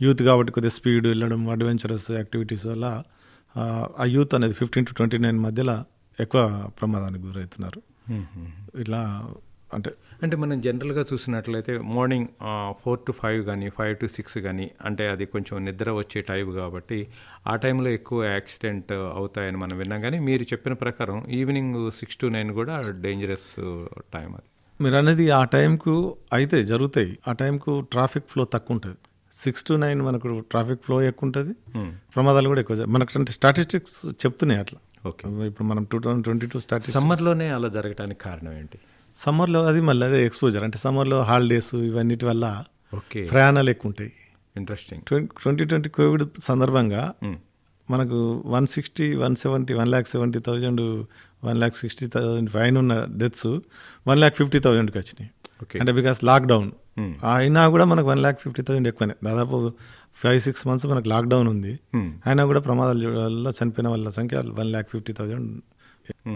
యూత్ కాబట్టి కొద్దిగా స్పీడ్ వెళ్ళడం అడ్వెంచరస్ యాక్టివిటీస్ వల్ల ఆ, యూత్ అనేది ఫిఫ్టీన్ టు ట్వంటీ నైన్ మధ్యలో ఎక్కువ ప్రమాదానికి గురవుతున్నారు. ఇట్లా అంటే అంటే మనం జనరల్గా చూసినట్లయితే మార్నింగ్ ఫోర్ టు ఫైవ్ కానీ ఫైవ్ టు సిక్స్ కానీ అంటే అది కొంచెం నిద్ర వచ్చే టైం కాబట్టి ఆ టైంలో ఎక్కువ యాక్సిడెంట్ అవుతాయని మనం విన్నాం. కానీ మీరు చెప్పిన ప్రకారం ఈవినింగ్ సిక్స్ టు నైన్ కూడా డేంజరస్ టైం అది. మీరు అనేది ఆ టైంకు అయితే జరుగుతాయి. ఆ టైంకు ట్రాఫిక్ ఫ్లో తక్కువ ఉంటుంది. సిక్స్ టు నైన్ మనకు ట్రాఫిక్ ఫ్లో ఎక్కువ ఉంటుంది ప్రమాదాలు కూడా ఎక్కువ మనకు అంటే స్టాటిస్టిక్స్ చెప్తున్నాయి అట్లా. ఓకే. ఇప్పుడు మనం two thousand twenty two statistics సమ్మర్లోనే అలా జరగడానికి కారణం ఏంటి? సమ్మర్లో అది మళ్ళీ అదే ఎక్స్పోజర్. అంటే సమ్మర్లో హాలిడేస్ ఇవన్నిటి వల్ల ఓకే. ప్రయాణాలు ఎక్కువ ఉంటాయి ఇంట్రెస్టింగ్ ట్వంటీ ట్వంటీ కోవిడ్ సందర్భంగా మనకు one sixty one seventy one lakh seventy thousand one lakh sixty thousand పైన ఉన్న డెత్స్ వన్ ల్యాక్ ఫిఫ్టీ థౌజండ్కి వచ్చినాయి. ఓకే. అంటే బికాస్ లాక్డౌన్. అయినా కూడా మనకు వన్ ల్యాక్ ఫిఫ్టీ థౌసండ్ ఎక్కువనే. దాదాపు ఫైవ్ సిక్స్ మంత్స్ మనకు లాక్డౌన్ ఉంది. అయినా కూడా ప్రమాదాల వల్ల చనిపోయిన వాళ్ళ సంఖ్య వన్ ల్యాక్ ఫిఫ్టీ థౌసండ్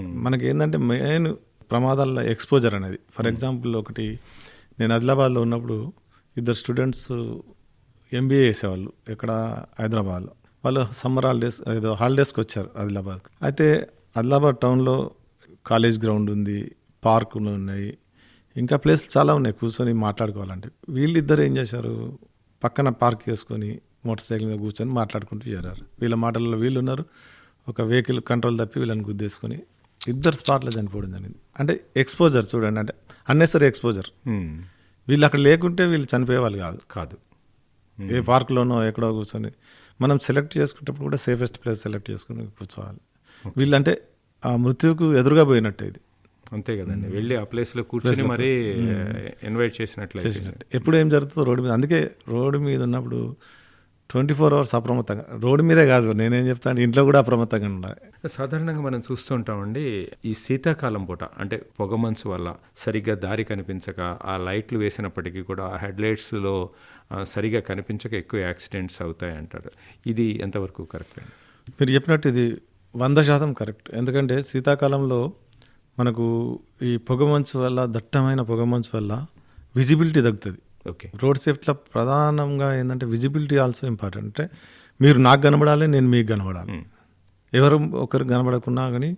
మనకి ఏంటంటే మెయిన్ ప్రమాదాల ఎక్స్పోజర్ అనేది. ఫర్ ఎగ్జాంపుల్ ఒకటి నేను ఆదిలాబాద్లో ఉన్నప్పుడు ఇద్దరు స్టూడెంట్స్ ఎంబీఏ చేసేవాళ్ళు ఇక్కడ హైదరాబాద్లో. వాళ్ళు సమ్మర్ హాలిడేస్ ఏదో హాలిడేస్కి వచ్చారు ఆదిలాబాద్. అయితే ఆదిలాబాద్ టౌన్లో కాలేజ్ గ్రౌండ్ ఉంది పార్కులు ఉన్నాయి ఇంకా ప్లేస్లు చాలా ఉన్నాయి కూర్చొని మాట్లాడుకోవాలంటే. వీళ్ళిద్దరు ఏం చేశారు? పక్కన పార్క్ చేసుకొని మోటార్ సైకిల్ మీద కూర్చొని మాట్లాడుకుంటూ చేరారు. వీళ్ళ మాటల్లో వీళ్ళు ఉన్నారు ఒక వెహికల్ కంట్రోల్ తప్పి వీళ్ళని గుద్దేసుకొని ఇద్దరు స్పాట్లో చనిపోవడం జరిగింది. అంటే ఎక్స్పోజర్ చూడండి అంటే అన్నెసరీ ఎక్స్పోజర్. వీళ్ళు అక్కడ లేకుంటే వీళ్ళు చనిపోయేవాళ్ళు కాదు. కాదు. ఏ పార్క్లోనో ఎక్కడో కూర్చొని మనం సెలెక్ట్ చేసుకునేటప్పుడు కూడా సేఫెస్ట్ ప్లేస్ సెలెక్ట్ చేసుకుని కూర్చోవాలి. వీళ్ళంటే ఆ మృత్యువుకు ఎదురుగా పోయినట్టే ఇది. అంతే కదండి. వెళ్ళి ఆ ప్లేస్లో కూర్చొని మరీ ఇన్వైట్ చేసినట్టు. ఎప్పుడు ఏం జరుగుతుందో రోడ్డు మీద అందుకే రోడ్డు మీద ఉన్నప్పుడు ట్వంటీ ఫోర్ అవర్స్ అప్రమత్తంగా. రోడ్డు మీదే కాదు నేనేం చెప్తాను ఇంట్లో కూడా అప్రమత్తంగా ఉండాలి. సాధారణంగా మనం చూస్తూ ఉంటామండి ఈ శీతాకాలం పూట అంటే పొగ మంచు వల్ల సరిగ్గా దారి కనిపించక ఆ లైట్లు వేసినప్పటికీ కూడా ఆ హెడ్ లైట్స్లో సరిగా కనిపించక ఎక్కువ యాక్సిడెంట్స్ అవుతాయి అంటారు. ఇది ఎంతవరకు కరెక్ట్ మీరు చెప్పినట్టు ఇది వంద శాతం కరెక్ట్. ఎందుకంటే శీతాకాలంలో మనకు ఈ పొగమంచు వల్ల దట్టమైన పొగమంచు వల్ల విజిబిలిటీ తగ్గుతుంది. ఓకే రోడ్ సేఫ్టీలో ప్రధానంగా ఏంటంటే విజిబిలిటీ ఆల్సో ఇంపార్టెంట్ అంటే మీరు నాకు కనబడాలి నేను మీకు కనబడాలి. ఎవరు ఒకరు కనబడకున్నా కానీ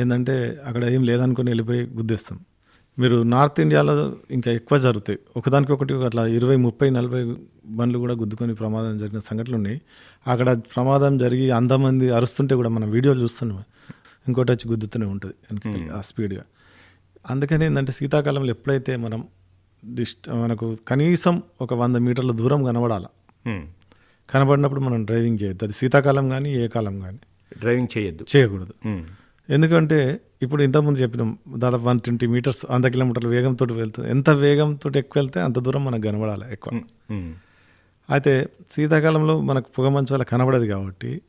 ఏంటంటే అక్కడ ఏం లేదనుకుని వెళ్ళిపోయి గుద్దేస్తాం. మీరు నార్త్ ఇండియాలో ఇంకా ఎక్కువ జరుగుతాయి. ఒకదానికొకటి అట్లా ఇరవై ముప్పై నలభై బండ్లు కూడా గుద్దుకొని ప్రమాదం జరిగిన సంఘటనలు ఉన్నాయి. అక్కడ ప్రమాదం జరిగి అంతమంది అరుస్తుంటే కూడా మనం వీడియోలు చూస్తున్నాం. ఇంకోటి వచ్చి గుద్దుతూనే ఉంటుంది వెనక్కి ఆ స్పీడ్గా అందుకని ఏంటంటే శీతాకాలంలో ఎప్పుడైతే మనం డిస్ట్ మనకు కనీసం ఒక వంద మీటర్ల దూరం కనబడాలి. కనబడినప్పుడు మనం డ్రైవింగ్ చేయొద్దు అది శీతాకాలం కానీ ఏ కాలం కానీ డ్రైవింగ్ చేయొద్దు చేయకూడదు. ఎందుకంటే ఇప్పుడు ఇంతకుముందు చెప్పినాం దాదాపు వన్ ట్వంటీ మీటర్స్ వంద కిలోమీటర్ల వేగంతో వెళ్తుంది ఎంత వేగంతో ఎక్కువ వెళ్తే అంత దూరం మనకు కనబడాలి ఎక్కువ. అయితే శీతాకాలంలో మనకు పొగ మంచు వల్ల కనబడదు కాబట్టి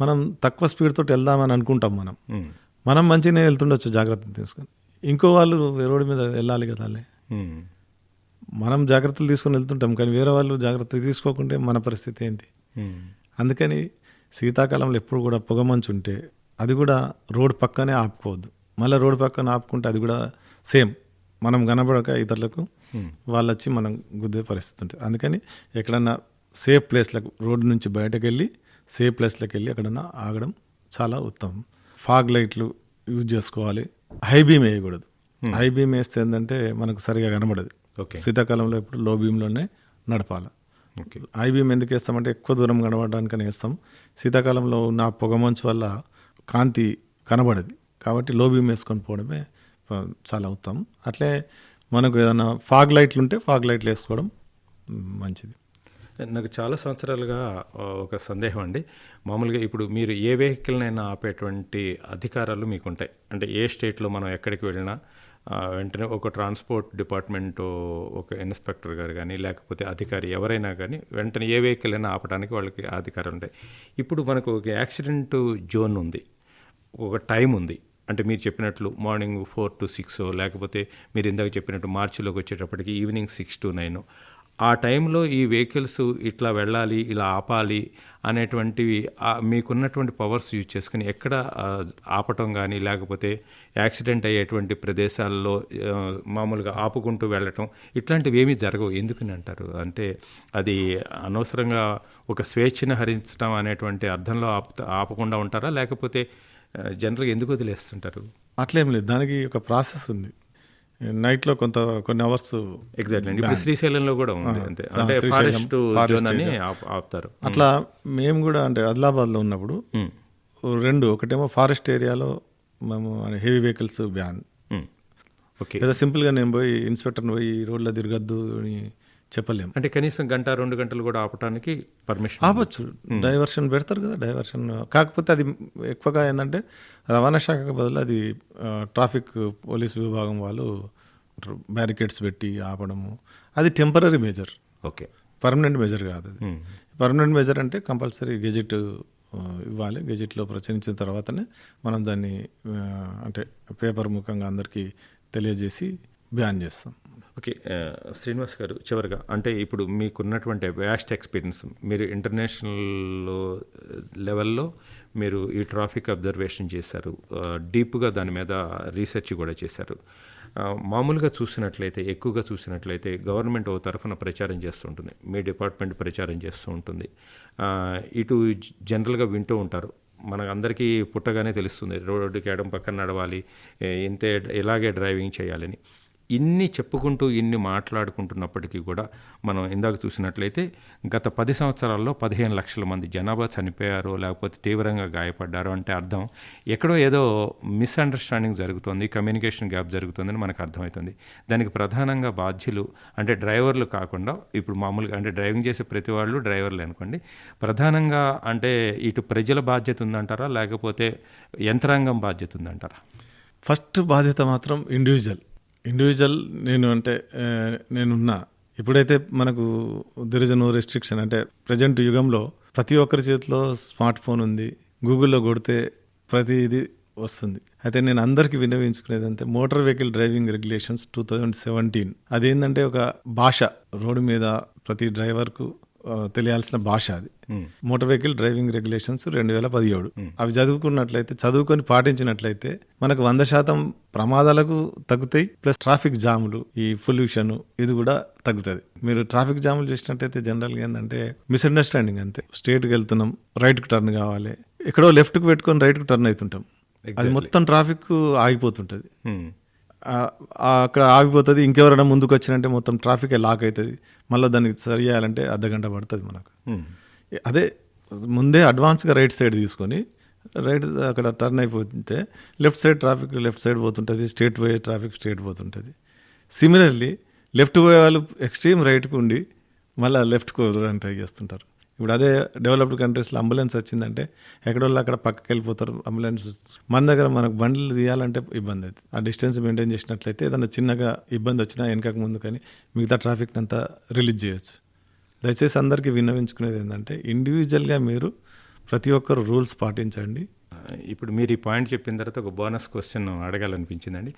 మనం తక్కువ స్పీడ్ తోటి వెళ్దామని అనుకుంటాం మనం. మనం మంచిగానే వెళ్తుండొచ్చు జాగ్రత్త తీసుకొని ఇంకో వాళ్ళు రోడ్డు మీద వెళ్ళాలి కదా. మనం జాగ్రత్తలు తీసుకొని వెళ్తుంటాం కానీ వేరే వాళ్ళు జాగ్రత్త తీసుకోకుంటే మన పరిస్థితి ఏంటి. అందుకని శీతాకాలంలో ఎప్పుడు కూడా పొగమంచు ఉంటే అది కూడా రోడ్ పక్కనే ఆపుకోవద్దు. మళ్ళీ రోడ్ పక్కన ఆపుకుంటే అది కూడా సేమ్. మనం కనబడక ఇతరులకు వాళ్ళు వచ్చి మనం గుద్దే పరిస్థితి ఉంటుంది. అందుకని ఎక్కడన్నా సేఫ్ ప్లేస్లకు రోడ్డు నుంచి బయటకు వెళ్ళి సేఫ్ ప్లేస్లకు వెళ్ళి ఎక్కడన్నా ఆగడం చాలా ఉత్తమం. ఫాగ్ లైట్లు యూజ్ చేసుకోవాలి. హై బీమ్ వేయకూడదు. హై బీమ్ వేస్తే ఏంటంటే మనకు సరిగా కనబడదు. ఓకే. శీతాకాలంలో ఎప్పుడు లో బీమ్లోనే నడపాలి. ఓకే. ఐ బీమ్ ఎందుకు వేస్తామంటే ఎక్కువ దూరం కనబడడానికని వేస్తాం. శీతాకాలంలో ఉన్న పొగమంచు వల్ల కాంతి కనబడదు. కాబట్టి లో బీమ్ వేసుకొని పోవడమే చాలా ఉత్తమం. అట్లే మనకు ఏదైనా ఫాగ్ లైట్లు ఉంటే ఫాగ్ లైట్లు వేసుకోవడం మంచిది. నాకు చాలా సంవత్సరాలుగా ఒక సందేహం అండి. మామూలుగా ఇప్పుడు మీరు ఏ వెహికల్నైనా ఆపేటువంటి అధికారాలు మీకు ఉంటాయి అంటే ఏ స్టేట్లో మనం ఎక్కడికి వెళ్ళినా వెంటనే ఒక ట్రాన్స్పోర్ట్ డిపార్ట్మెంట్ ఒక ఇన్స్పెక్టర్ గారు కానీ లేకపోతే అధికారి ఎవరైనా కానీ వెంటనే ఏ వెహికల్ అయినా ఆపడానికి వాళ్ళకి అధికారం ఉంటాయి. ఇప్పుడు మనకు ఒక యాక్సిడెంట్ జోన్ ఉంది. ఒక టైం ఉంది. అంటే మీరు చెప్పినట్లు మార్నింగ్ ఫోర్ టు సిక్స్ లేకపోతే మీరు ఇందాక చెప్పినట్టు మార్చిలోకి వచ్చేటప్పటికి ఈవినింగ్ సిక్స్ టు నైన్. ఆ టైంలో ఈ వెహికల్స్ ఇట్లా వెళ్ళాలి ఇలా ఆపాలి అనేటువంటివి మీకున్నటువంటి పవర్స్ యూజ్ చేసుకుని ఎక్కడ ఆపటం కానీ లేకపోతే యాక్సిడెంట్ అయ్యేటువంటి ప్రదేశాల్లో మామూలుగా ఆపుకుంటూ వెళ్ళటం ఇట్లాంటివి ఏమీ జరగవు. ఎందుకని అంటారు అంటే అది అనవసరంగా ఒక స్వేచ్ఛను హరించడం అనేటువంటి అర్థంలో ఆపు ఆపకుండా ఉంటారా? లేకపోతే జనరల్గా ఎందుకు వదిలేస్తుంటారు? అట్లేం లేదు. దానికి ఒక ప్రాసెస్ ఉంది. నైట్లో కొంత కొన్ని అవర్స్ ఎగ్జాక్ట్లీ ఇప్పుడు శ్రీశైలంలో కూడా ఉంది అంతే. అంటే ఫారెస్ట్ జోన్ అని ఆపుతారు. అట్లా మేము కూడా అంటే ఆదిలాబాద్లో ఉన్నప్పుడు మ్, రెండు ఒకటేమో ఫారెస్ట్ ఏరియాలో మేము హెవీ వెహికల్స్ బ్యాన్. ఓకే. ఏదో సింపుల్గా నేను పోయి ఇన్స్పెక్టర్ని పోయి రోడ్లో తిరగద్దు అని చెప్పలేము. అంటే కనీసం గంట రెండు గంటలు కూడా ఆపటానికి పర్మిషన్ ఆపచ్చు. డైవర్షన్ పెడతారు కదా డైవర్షన్ కాకపోతే అది ఎక్కువగా ఏంటంటే రవాణా శాఖకు బదులు అది ట్రాఫిక్ పోలీస్ విభాగం వాళ్ళు బ్యారికేడ్స్ పెట్టి ఆపడము. అది temporary measure okay. Permanent measure కాదు అది. పర్మనెంట్ మెజర్ అంటే కంపల్సరీ గెజిట్ ఇవ్వాలి. గెజిట్లో ప్రచురించిన తర్వాతనే మనం దాన్ని అంటే పేపర్ ముఖంగా అందరికీ తెలియజేసి బ్యాన్ చేస్తాం. ఓకే శ్రీనివాస్ గారు చివరిగా అంటే ఇప్పుడు మీకున్నటువంటి వ్యాస్ట్ ఎక్స్పీరియన్స్ మీరు ఇంటర్నేషనల్ లెవెల్లో మీరు ఈ ట్రాఫిక్ అబ్జర్వేషన్ చేశారు డీప్గా దాని మీద రీసెర్చ్ కూడా చేశారు. మామూలుగా చూసినట్లయితే ఎక్కువగా చూసినట్లయితే గవర్నమెంట్ ఓ తరఫున ప్రచారం చేస్తూ ఉంటుంది మీ డిపార్ట్మెంట్ ప్రచారం చేస్తూ ఉంటుంది. ఇటు జనరల్గా వింటూ ఉంటారు. మనకు అందరికీ పుట్టగానే తెలుస్తుంది రోడ్డుకి ఎడం పక్కన నడవాలి ఇంతే ఇలాగే డ్రైవింగ్ చేయాలని. ఇన్ని చెప్పుకుంటూ ఇన్ని మాట్లాడుకుంటున్నప్పటికీ కూడా మనం ఇందాక చూసినట్లయితే గత పది సంవత్సరాల్లో పదిహేను లక్షల మంది జనాభా చనిపోయారు లేకపోతే తీవ్రంగా గాయపడ్డారు అంటే అర్థం ఎక్కడో ఏదో మిస్అండర్స్టాండింగ్ జరుగుతుంది కమ్యూనికేషన్ గ్యాప్ జరుగుతుందని మనకు అర్థమవుతుంది. దానికి ప్రధానంగా బాధ్యులు అంటే డ్రైవర్లు కాకుండా ఇప్పుడు మామూలుగా అంటే డ్రైవింగ్ చేసే ప్రతి వాళ్ళు డ్రైవర్లు అనుకోండి. ప్రధానంగా అంటే ఇటు ప్రజల బాధ్యత ఉందంటారా లేకపోతే యంత్రాంగం బాధ్యత ఉందంటారా? ఫస్ట్ బాధ్యత మాత్రం ఇండివిజువల్. ఇండివిజువల్ నేను అంటే నేనున్నా. ఇప్పుడైతే మనకు దెర్ ఇస్ నో రెస్ట్రిక్షన్ అంటే ప్రజెంట్ యుగంలో ప్రతి ఒక్కరి చేతిలో స్మార్ట్ ఫోన్ ఉంది. గూగుల్లో కొడితే ప్రతి ఇది వస్తుంది. అయితే నేను అందరికీ విన్నవించుకునేది అంటే motor vehicle driving regulations two thousand seventeen అదేంటంటే ఒక భాష రోడ్డు మీద ప్రతి డ్రైవర్కు తెలియాల్సిన భాష అది. మోటార్ వెహికల్ డ్రైవింగ్ రెగ్యులేషన్స్ రెండు వేల పదిహేడు అవి చదువుకున్నట్లయితే చదువుకొని పాటించినట్లయితే మనకు వంద శాతం ప్రమాదాలకు తగ్గుతాయి ప్లస్ ట్రాఫిక్ జాములు ఈ పొల్యూషన్ ఇది కూడా తగ్గుతుంది. మీరు ట్రాఫిక్ జాములు చేసినట్టయితే జనరల్గా ఏంటంటే మిస్అండర్స్టాండింగ్ అంతే. స్ట్రేట్కి వెళ్తున్నాం రైట్కి టర్న్ కావాలి. ఎక్కడో లెఫ్ట్కి పెట్టుకొని రైట్కి టర్న్ అవుతుంటాం. అది మొత్తం ట్రాఫిక్ ఆగిపోతుంటుంది. అక్కడ ఆగిపోతుంది. ఇంకెవరైనా ముందుకు వచ్చినంటే మొత్తం ట్రాఫిక్ లాక్ అవుతుంది మళ్ళీ దానికి సరి చేయాలంటే అర్ధ గంట పడుతుంది మనకు. అదే ముందే అడ్వాన్స్గా రైట్ సైడ్ తీసుకొని రైట్ అక్కడ టర్న్ అయిపోతుంటే left side traffic left side పోతుంటుంది. Straight పోయే ట్రాఫిక్ స్ట్రేట్ పోతుంటుంది. సిమిలర్లీ లెఫ్ట్ పోయే వాళ్ళు ఎక్స్ట్రీమ్ రైట్కి ఉండి మళ్ళీ లెఫ్ట్కి వదలడానికి ట్రై చేస్తుంటారు. ఇప్పుడు అదే డెవలప్డ్ కంట్రీస్లో అంబులెన్స్ వచ్చిందంటే ఎక్కడోళ్ళు అక్కడ పక్కకి వెళ్ళిపోతారు అంబులెన్స్ మన దగ్గర మనకు బండ్లు తీయాలంటే ఇబ్బంది అవుతుంది. ఆ డిస్టెన్స్ మెయింటైన్ చేసినట్లయితే ఏదైనా చిన్నగా ఇబ్బంది వచ్చినా వెనకకు ముందు కానీ మిగతా ట్రాఫిక్ అంతా రిలీజ్ చేయొచ్చు. దయచేసి అందరికీ విన్నవించుకునేది ఏంటంటే ఇండివిజువల్గా మీరు ప్రతి ఒక్కరు రూల్స్ పాటించండి. ఇప్పుడు మీరు ఈ పాయింట్ చెప్పిన తర్వాత ఒక బోనస్ క్వశ్చన్ అడగాలనిపించిందండి.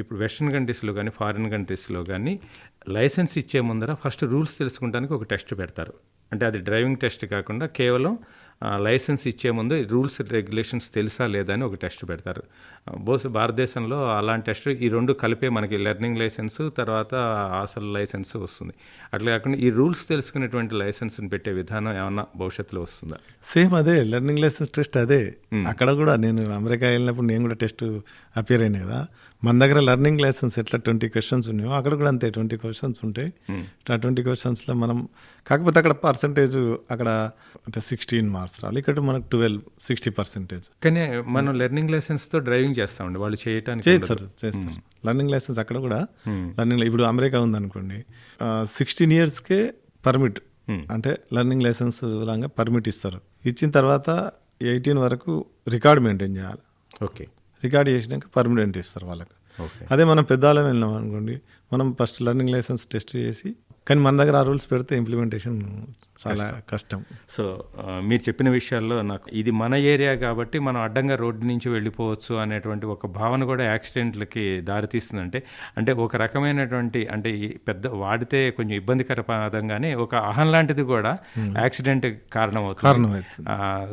ఇప్పుడు వెస్ట్రన్ కంట్రీస్లో కానీ ఫారిన్ కంట్రీస్లో కానీ లైసెన్స్ ఇచ్చే ముందర ఫస్ట్ రూల్స్ తెలుసుకుంటానికి ఒక టెస్ట్ పెడతారు. అంటే అది డ్రైవింగ్ టెస్ట్ కాకుండా కేవలం లైసెన్స్ ఇచ్చే ముందు రూల్స్ రెగ్యులేషన్స్ తెలుసా లేదా అని ఒక టెస్ట్ పెడతారు. బహుశా భారతదేశంలో అలాంటి టెస్ట్ ఈ రెండు కలిపే మనకి లెర్నింగ్ లైసెన్స్ తర్వాత అసలు లైసెన్స్ వస్తుంది. అట్లా కాకుండా ఈ రూల్స్ తెలుసుకునేటువంటి లైసెన్స్ని పెట్టే విధానం ఏమన్నా భవిష్యత్తులో వస్తుందా? సేమ్ అదే లెర్నింగ్ లెసన్స్ టెస్ట్ అదే. అక్కడ కూడా నేను అమెరికా వెళ్ళినప్పుడు నేను కూడా టెస్ట్ అపియర్ అయినా కదా. మన దగ్గర లెర్నింగ్ లైసెన్స్ ఎట్లా ట్వంటీ క్వశ్చన్స్ ఉన్నాయో అక్కడ కూడా అంతే ట్వంటీ క్వశ్చన్స్ ఉంటాయి. ఆ ట్వంటీ క్వశ్చన్స్లో మనం కాకపోతే అక్కడ పర్సంటేజ్ అక్కడ అంటే సిక్స్టీన్ మార్క్స్ రావాలి ఇక్కడ మనకు ట్వెల్వ్ సిక్స్టీ పర్సెంటేజ్. కానీ మనం లెర్నింగ్ లైసెన్స్తో డ్రైవింగ్ చేస్తామండి వాళ్ళు చేయటానికి చేస్తారు చేస్తారు. లర్నింగ్ లైసెన్స్ అక్కడ కూడా లర్నింగ్ ఇప్పుడు అమెరికా ఉందనుకోండి సిక్స్టీన్ ఇయర్స్కే పర్మిట్ అంటే లర్నింగ్ లైసెన్స్ లాగా పర్మిట్ ఇస్తారు. ఇచ్చిన తర్వాత ఎయిటీన్ వరకు రికార్డ్ మెయింటైన్ చేయాలి. ఓకే. రికార్డ్ చేసినాక పర్మనెంట్ ఇస్తారు వాళ్ళకి. అదే మనం పెద్దవాళ్ళం వెళ్ళినాం అనుకోండి మనం ఫస్ట్ లర్నింగ్ లైసెన్స్ టెస్ట్ చేసి కానీ మన దగ్గర ఆ రూల్స్ పెడితే ఇంప్లిమెంటేషన్ చాలా కష్టం. సో మీరు చెప్పిన విషయాల్లో నాకు ఇది మన ఏరియా కాబట్టి మనం అడ్డంగా రోడ్డు నుంచి వెళ్ళిపోవచ్చు అనేటువంటి ఒక భావన కూడా యాక్సిడెంట్లకి దారితీస్తుందంటే అంటే ఒక రకమైనటువంటి అంటే పెద్ద వాడితే కొంచెం ఇబ్బందికర పదంగానే ఒక అహం లాంటిది కూడా యాక్సిడెంట్ కారణమవుతుంది.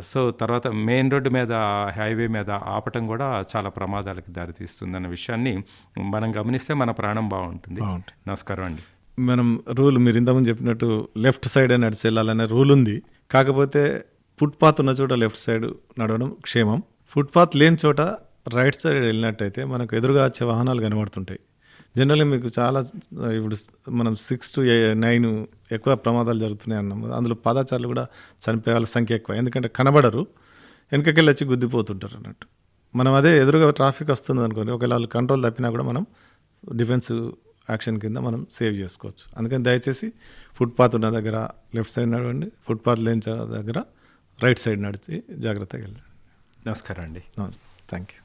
సో తర్వాత మెయిన్ రోడ్డు మీద హైవే మీద ఆపటం కూడా చాలా ప్రమాదాలకు దారితీస్తుంది అన్న విషయాన్ని మనం గమనిస్తే మన ప్రాణం బాగుంటుంది. నమస్కారం అండి. మనం రూల్ మీరు ఇంతకుముందు చెప్పినట్టు లెఫ్ట్ సైడ్ నడిచి వెళ్ళాలనే రూల్ ఉంది. కాకపోతే ఫుట్పాత్ ఉన్న చోట లెఫ్ట్ సైడ్ నడవడం క్షేమం. ఫుట్పాత్ లేని చోట రైట్ సైడ్ వెళ్ళినట్టయితే మనకు ఎదురుగా వచ్చే వాహనాలు కనబడుతుంటాయి. జనరల్గా మీకు చాలా ఇప్పుడు మనం సిక్స్ టు నైన్ ఎక్కువ ప్రమాదాలు జరుగుతున్నాయి అన్నాం అందులో పాదాచారులు కూడా చనిపోయే వాళ్ళ సంఖ్య ఎక్కువ. ఎందుకంటే కనబడరు వెనకకెళ్ళి వచ్చి గుద్దిపోతుంటారు అన్నట్టు. మనం అదే ఎదురుగా ట్రాఫిక్ వస్తుంది అనుకోండి ఒకవేళ వాళ్ళు కంట్రోల్ తప్పినా కూడా మనం డిఫెన్స్ యాక్షన్ కింద మనం సేవ్ చేసుకోవచ్చు. అందుకని దయచేసి ఫుట్పాత్ ఉన్న దగ్గర లెఫ్ట్ సైడ్ నడవండి. ఫుట్పాత్ లేని దగ్గర రైట్ సైడ్ నడిచి జాగ్రత్తగా వెళ్ళండి. నమస్కారం అండి. Thank you